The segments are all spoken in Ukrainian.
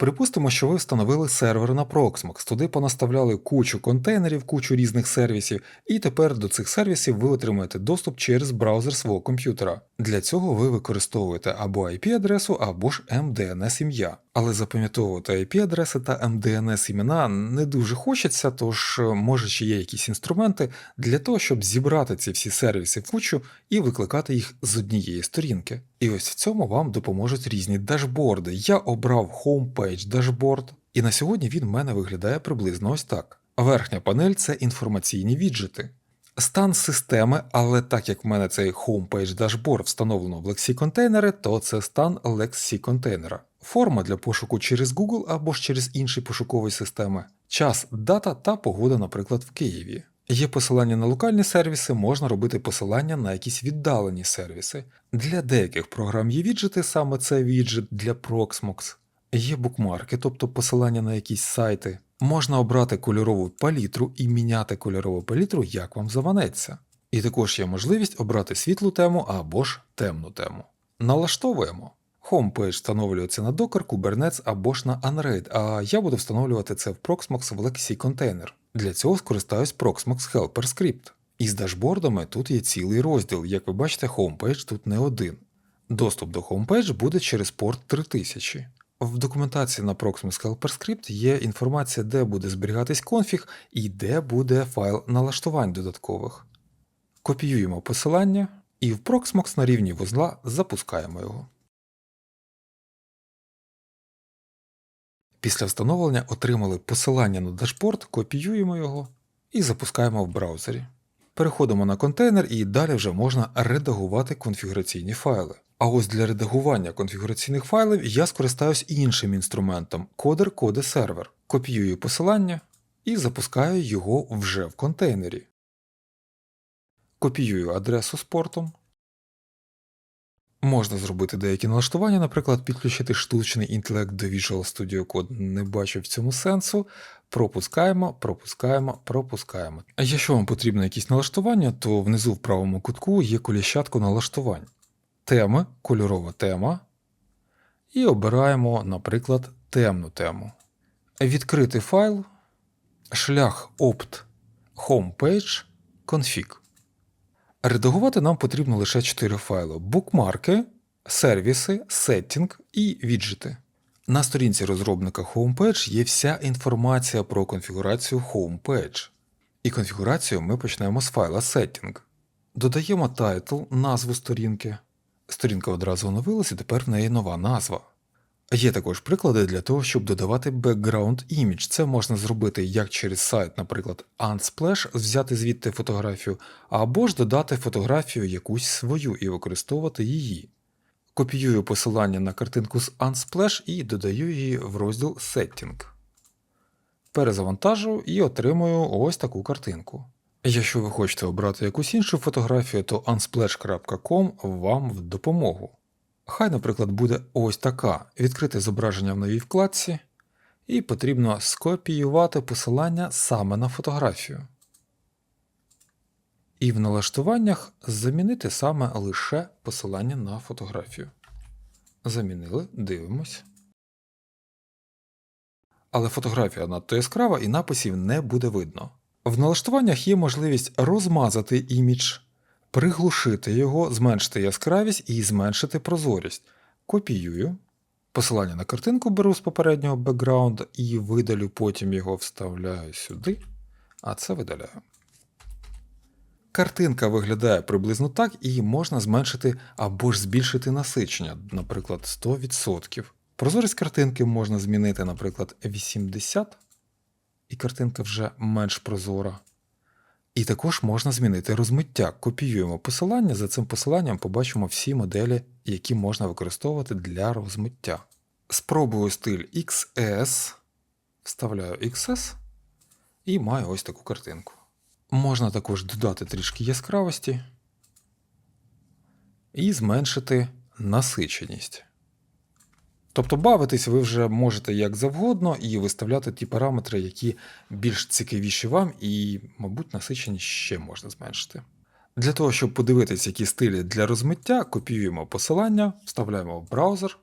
Припустимо, що ви встановили сервер на Proxmox, туди понаставляли кучу контейнерів, кучу різних сервісів, і тепер до цих сервісів ви отримуєте доступ через браузер свого комп'ютера. Для цього ви використовуєте або IP-адресу, або ж MDNS ім'я. Але запам'ятовувати IP-адреси та MDNS імена не дуже хочеться, тож е, може ще є якісь інструменти для того, щоб зібрати ці всі сервіси в кучу і викликати їх з однієї сторінки. І ось в цьому вам допоможуть різні дашборди. Я обрав Homepage Dashboard, і на сьогодні він в мене виглядає приблизно ось так. Верхня панель це інформаційні віджити. Стан системи, але так як в мене цей Homepage Dashboard встановлено в Lexi контейнери, то це стан Lexi контейнера. Форма для пошуку через Google або ж через інші пошукові системи, час, дата та погода, наприклад, в Києві. Є посилання на локальні сервіси, можна робити посилання на якісь віддалені сервіси. Для деяких програм є віджити, саме це віджит для Proxmox. Є букмарки, тобто посилання на якісь сайти. Можна обрати кольорову палітру і міняти кольорову палітру, як вам заманеться. І також є можливість обрати світлу тему або ж темну тему. Налаштовуємо. Homepage встановлюється на Docker, Kubernetes або ж на Unraid, а я буду встановлювати це в Proxmox в Lexi контейнер. Для цього скористаюсь Proxmox Helper Script. Із дашбордами тут є цілий розділ, як ви бачите, Homepage тут не один. Доступ до Homepage буде через порт 3000. В документації на Proxmox Helper Script є інформація, де буде зберігатись конфіг і де буде файл налаштувань додаткових. Копіюємо посилання і в Proxmox на рівні вузла запускаємо його. Після встановлення отримали посилання на дашборд, копіюємо його і запускаємо в браузері. Переходимо на контейнер і далі вже можна редагувати конфігураційні файли. А ось для редагування конфігураційних файлів я скористаюсь іншим інструментом кодер коде сервер. Копіюю посилання і запускаю його вже в контейнері. Копіюю адресу з портом. Можна зробити деякі налаштування, наприклад, підключити штучний інтелект до Visual Studio Code. Не бачу в цьому сенсу. Пропускаємо, пропускаємо, пропускаємо. А якщо вам потрібно якісь налаштування, то внизу в правому кутку є коліщатку налаштувань. Теми, кольорова тема. І обираємо, наприклад, темну тему. Відкрити файл, шлях opt homepage config. Редагувати нам потрібно лише 4 файли: букмарки, сервіси, сеттінг і віджити. На сторінці розробника Homepage є вся інформація про конфігурацію Homepage. І конфігурацію ми почнемо з файла setting. Додаємо title, назву сторінки. Сторінка одразу оновилась і тепер в неї нова назва. Є також приклади для того, щоб додавати background image. Це можна зробити як через сайт, наприклад, Unsplash, взяти звідти фотографію, або ж додати фотографію якусь свою і використовувати її. Копіюю посилання на картинку з Unsplash і додаю її в розділ Setting. Перезавантажую і отримую ось таку картинку. Якщо ви хочете обрати якусь іншу фотографію, то unsplash.com вам в допомогу. Хай, наприклад, буде ось така: відкрите зображення в новій вкладці, і потрібно скопіювати посилання саме на фотографію. І в налаштуваннях замінити саме лише посилання на фотографію. Замінили, дивимось. Але фотографія надто яскрава і написів не буде видно. В налаштуваннях є можливість розмазати імідж, приглушити його, зменшити яскравість і зменшити прозорість. Копіюю. Посилання на картинку беру з попереднього бекграунду і видалю, потім його вставляю сюди, а це видаляю. Картинка виглядає приблизно так, і можна зменшити або ж збільшити насичення, наприклад, 100%. Прозорість картинки можна змінити, наприклад, 80, і картинка вже менш прозора. І також можна змінити розмиття. Копіюємо посилання, за цим посиланням побачимо всі моделі, які можна використовувати для розмиття. Спробую стиль XS, вставляю XS і маю ось таку картинку. Можна також додати трішки яскравості і зменшити насиченість. Тобто бавитись ви вже можете як завгодно і виставляти ті параметри, які більш цікавіші вам, і, мабуть, насиченість ще можна зменшити. Для того, щоб подивитися, які стилі для розмиття, копіюємо посилання, вставляємо в браузер.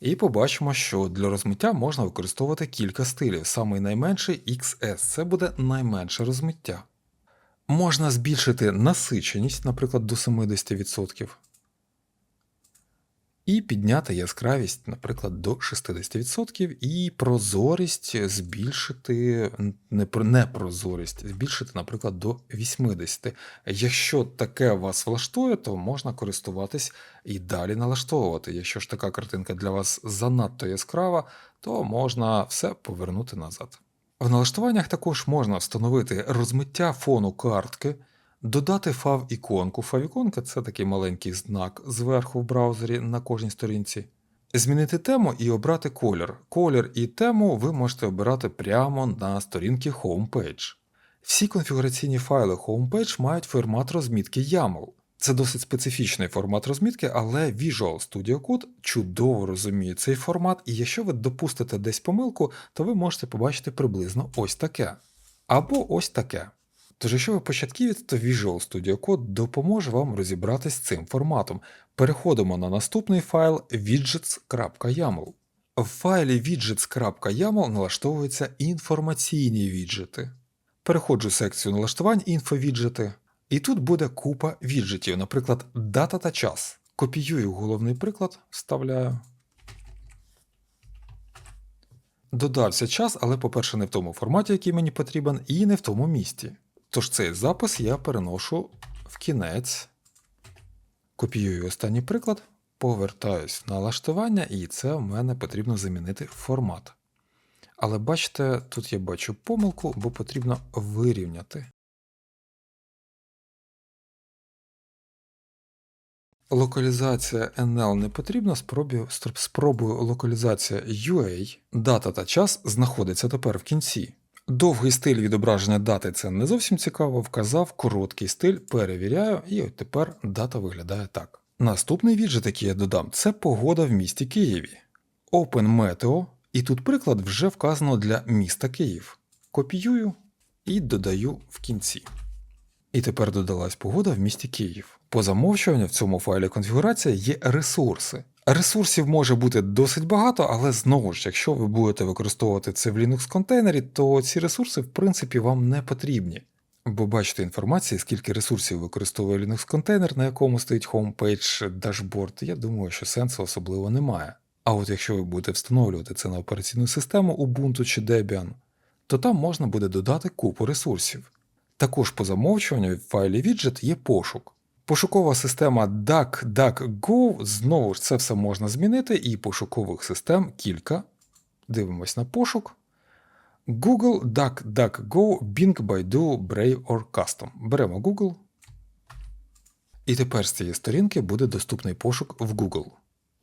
І побачимо, що для розмиття можна використовувати кілька стилів. Самий найменший XS це буде найменше розмиття. Можна збільшити насиченість, наприклад, до 70%. І підняти яскравість, наприклад, до 60%, і прозорість збільшити не про- непрозорість, збільшити, наприклад, до 80%. Якщо таке вас влаштує, то можна користуватись і далі налаштовувати. Якщо ж така картинка для вас занадто яскрава, то можна все повернути назад. В налаштуваннях також можна встановити розмиття фону картки, додати фав-іконку. Фав-іконка це такий маленький знак зверху в браузері на кожній сторінці. Змінити тему і обрати колір. Колір і тему ви можете обирати прямо на сторінці Homepage. Всі конфігураційні файли Homepage мають формат розмітки YAML. Це досить специфічний формат розмітки, але Visual Studio Code чудово розуміє цей формат, і якщо ви допустите десь помилку, то ви можете побачити приблизно ось таке. Або ось таке. Тож, якщо ви початківець, то Visual Studio Code допоможе вам розібратись з цим форматом. Переходимо на наступний файл widgets.yaml. В файлі widgets.yaml налаштовуються інформаційні віджити. Переходжу в секцію налаштувань інфовіджети, і тут буде купа віджитів, наприклад, дата та час. Копіюю головний приклад, вставляю. Додався час, але, по-перше, не в тому форматі, який мені потрібен, і не в тому місці. Тож цей запис я переношу в кінець, копіюю останній приклад, повертаюсь в налаштування, і це в мене потрібно замінити формат. Але бачите, тут я бачу помилку, бо потрібно вирівняти. Локалізація NL не потрібна, спробую, спробую локалізація UA. Дата та час знаходиться тепер в кінці. Довгий стиль відображення дати це не зовсім цікаво, вказав короткий стиль, перевіряю, і от тепер дата виглядає так. Наступний віджит, який я додам, це погода в місті Києві. Open Meteo, і тут приклад вже вказано для міста Київ. Копіюю і додаю в кінці. І тепер додалась погода в місті Київ. По замовчуванню в цьому файлі конфігурація є ресурси. Ресурсів може бути досить багато, але знову ж, якщо ви будете використовувати це в Linux контейнері, то ці ресурси в принципі вам не потрібні. Бо бачите інформації, скільки ресурсів використовує Linux контейнер, на якому стоїть homepage, дашборд, я думаю, що сенсу особливо немає. А от якщо ви будете встановлювати це на операційну систему Ubuntu чи Debian, то там можна буде додати купу ресурсів. Також по замовчуванню в файлі widget є пошук. Пошукова система DuckDuckGo, знову ж це все можна змінити, і пошукових систем кілька. Дивимось на пошук. Google, DuckDuckGo, Bing, Baidu, Brave or Custom. Беремо Google. І тепер з цієї сторінки буде доступний пошук в Google.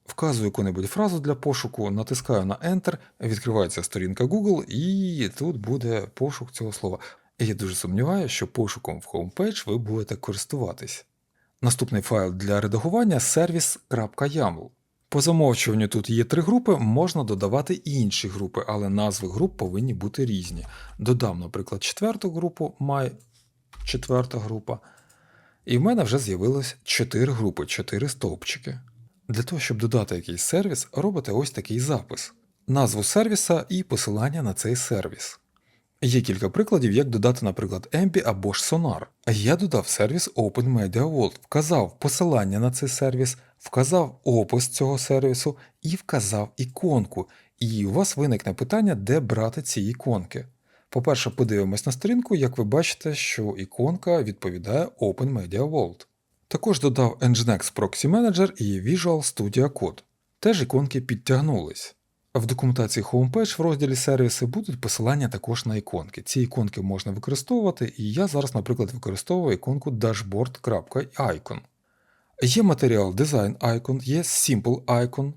Вказую яку-небудь фразу для пошуку, натискаю на Enter, відкривається сторінка Google, і тут буде пошук цього слова. Я дуже сумніваюся, що пошуком в Homepage ви будете користуватись. Наступний файл для редагування service.yaml. По замовчуванню тут є три групи, можна додавати інші групи, але назви груп повинні бути різні. Додам, наприклад, четверту групу, my четверта група. І в мене вже з'явилось 4 групи, 4 стовпчики. Для того, щоб додати якийсь сервіс, робите ось такий запис: назву сервіса і посилання на цей сервіс. Є кілька прикладів, як додати, наприклад, Ембі або ж Sonar. Я додав сервіс Open Media World, вказав посилання на цей сервіс, вказав опис цього сервісу і вказав іконку. І у вас виникне питання, де брати ці іконки. По-перше, подивимось на сторінку, як ви бачите, що іконка відповідає Open Media World. Також додав Nginx Proxy Manager і Visual Studio Code. Теж іконки підтягнулись. В документації Homepage в розділі сервіси будуть посилання також на іконки. Ці іконки можна використовувати, і я зараз, наприклад, використовую іконку dashboard.icon. Є матеріал Design Icon, є Simple Icon,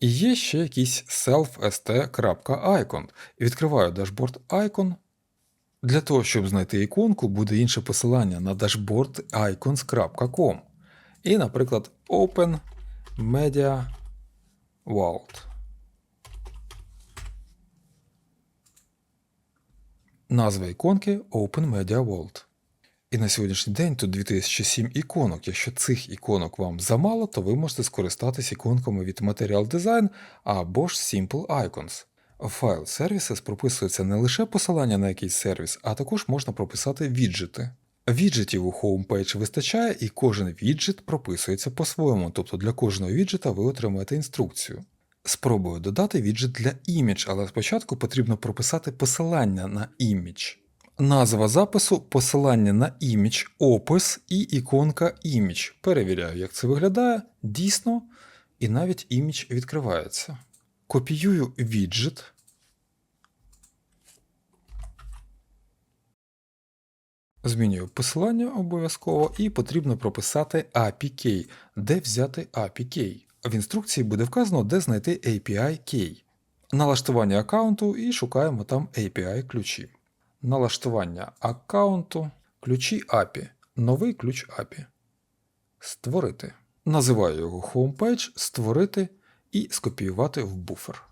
і є ще якийсь self-st.icon. Відкриваю Dashboard Icon. Для того, щоб знайти іконку, буде інше посилання на dashboardicons.com. І, наприклад, Open Media World. Назва іконки Open Media World. І на сьогоднішній день тут 2007 іконок. Якщо цих іконок вам замало, то ви можете скористатись іконками від Material Design або ж Simple Icons. В файл Services прописується не лише посилання на якийсь сервіс, а також можна прописати віджити. Віджитів у Homepage вистачає, і кожен віджит прописується по-своєму, тобто для кожного віджита ви отримаєте інструкцію. Спробую додати віджит для імідж, але спочатку потрібно прописати посилання на імідж. Назва запису, посилання на імідж, опис і іконка імідж. Перевіряю, як це виглядає. Дійсно, і навіть імідж відкривається. Копіюю віджит. Змінюю посилання обов'язково і потрібно прописати API Key, де взяти API Key. В інструкції буде вказано, де знайти API Key. Налаштування аккаунту і шукаємо там API ключі. Налаштування аккаунту, ключі API, новий ключ API. Створити. Називаю його Homepage, створити і скопіювати в буфер.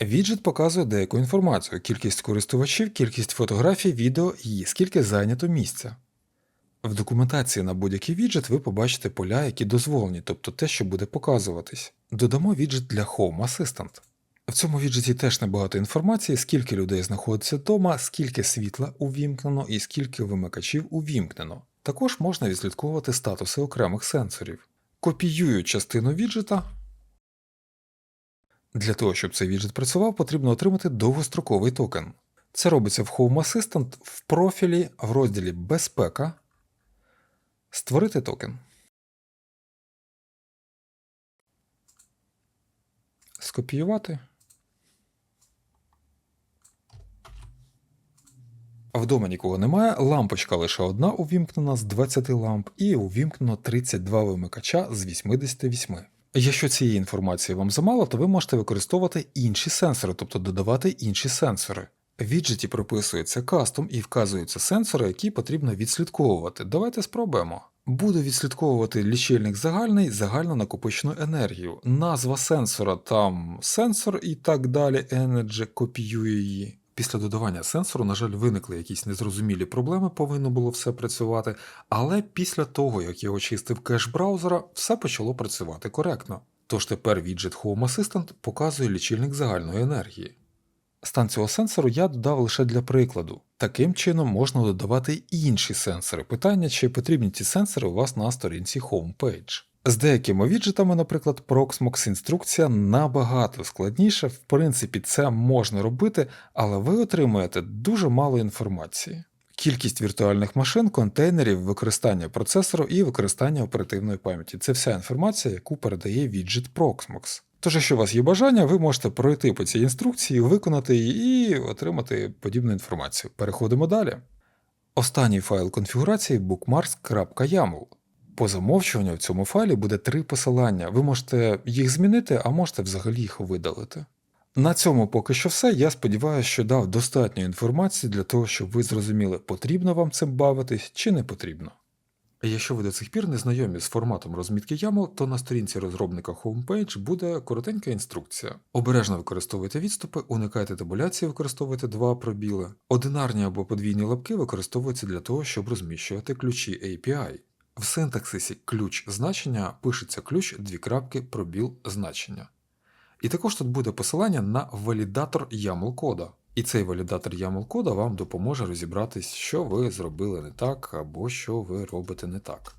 Віджит показує деяку інформацію: кількість користувачів, кількість фотографій, відео і скільки зайнято місця. В документації на будь-який віджит ви побачите поля, які дозволені, тобто те, що буде показуватись. Додамо віджит для Home Assistant. В цьому віджиті теж небагато інформації, скільки людей знаходиться вдома, скільки світла увімкнено і скільки вимикачів увімкнено. Також можна відслідковувати статуси окремих сенсорів. Копіюю частину віджита. Для того, щоб цей віджит працював, потрібно отримати довгостроковий токен. Це робиться в Home Assistant в профілі в розділі Безпека. Створити токен. Скопіювати. Вдома нікого немає, лампочка лише одна увімкнена з 20 ламп, і увімкнено 32 вимикача з 88. Якщо цієї інформації вам замало, то ви можете використовувати інші сенсори, тобто додавати інші сенсори. В віджиті прописується кастом і вказуються сенсори, які потрібно відслідковувати. Давайте спробуємо. Буду відслідковувати лічильник загальний, загально накопичену енергію. Назва сенсора там сенсор і так далі, Energy, копіюю її. Після додавання сенсору, на жаль, виникли якісь незрозумілі проблеми, повинно було все працювати, але після того, як я очистив кеш браузера, все почало працювати коректно. Тож тепер віджит Home Assistant показує лічильник загальної енергії. Стан цього сенсору я додав лише для прикладу. Таким чином можна додавати інші сенсори. Питання, чи потрібні ці сенсори у вас на сторінці Homepage. З деякими віджитами, наприклад, Proxmox інструкція набагато складніша. В принципі, це можна робити, але ви отримуєте дуже мало інформації. Кількість віртуальних машин, контейнерів, використання процесору і використання оперативної пам'яті це вся інформація, яку передає віджит Proxmox. Тож, якщо у вас є бажання, ви можете пройти по цій інструкції, виконати її і отримати подібну інформацію. Переходимо далі. Останній файл конфігурації bookmarks.yaml. По замовчуванню в цьому файлі буде три посилання. Ви можете їх змінити, а можете взагалі їх видалити. На цьому поки що все. Я сподіваюся, що дав достатньо інформації для того, щоб ви зрозуміли, потрібно вам цим бавитись чи не потрібно. Якщо ви до цих пір не знайомі з форматом розмітки YAML, то на сторінці розробника Homepage буде коротенька інструкція. Обережно використовуйте відступи, уникайте табуляції, використовуйте два пробіли. Одинарні або подвійні лапки використовуються для того, щоб розміщувати ключі API. В синтаксисі ключ значення пишеться ключ дві крапки пробіл значення. І також тут буде посилання на валідатор YAML кода. І цей валідатор YAML кода вам допоможе розібратись, що ви зробили не так або що ви робите не так.